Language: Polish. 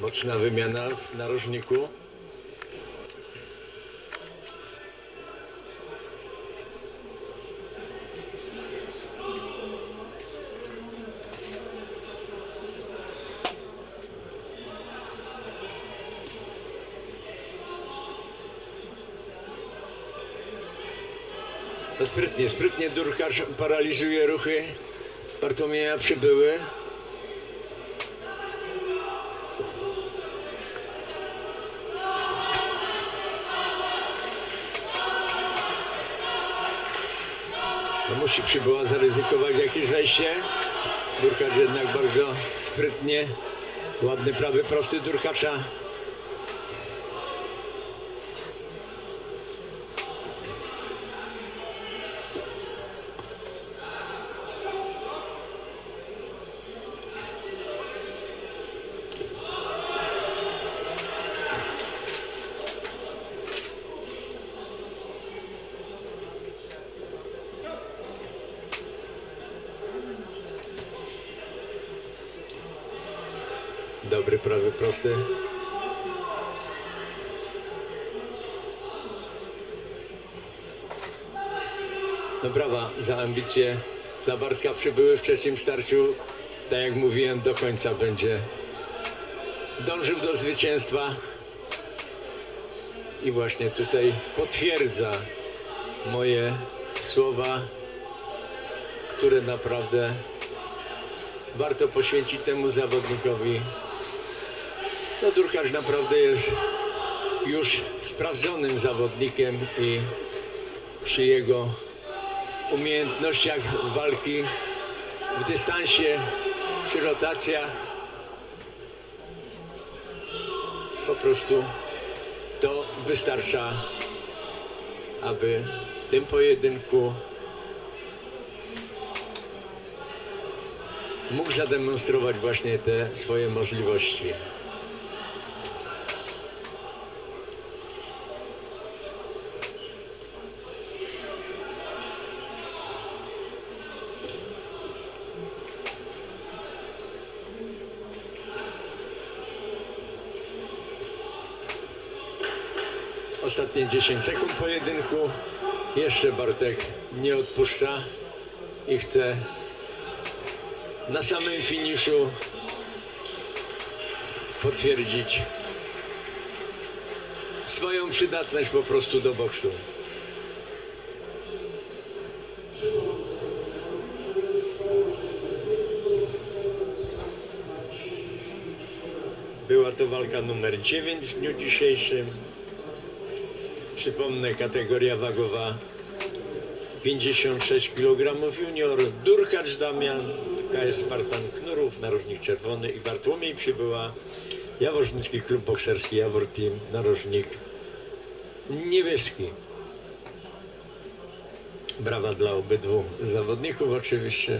Mocna wymiana w narożniku. Sprytnie, sprytnie Durkacz paraliżuje ruchy Bartłomieja Przybyły. No musi Przybyła zaryzykować jakieś wejście. Durkacz jednak bardzo sprytnie. Ładny prawy prosty Durkacza. Dobry prawy prosty. No brawa za ambicje dla Bartka przybyły w trzecim starciu. Tak jak mówiłem, do końca będzie dążył do zwycięstwa. I właśnie tutaj potwierdza moje słowa, które naprawdę warto poświęcić temu zawodnikowi. No Durkacz naprawdę jest już sprawdzonym zawodnikiem i przy jego umiejętnościach walki w dystansie, przy rotacjach po prostu to wystarcza, aby w tym pojedynku mógł zademonstrować właśnie te swoje możliwości. Ostatnie 10 sekund pojedynku. Jeszcze Bartek nie odpuszcza i chce na samym finiszu potwierdzić swoją przydatność po prostu do boksu. Była to walka numer 9 w dniu dzisiejszym. Przypomnę, kategoria wagowa 56 kg junior, Durkacz Damian, KS Spartan Knurów, narożnik czerwony i Bartłomiej przybyła Jaworznicki Klub Bokserski Jawor Team, narożnik niebieski. Brawa dla obydwu zawodników oczywiście.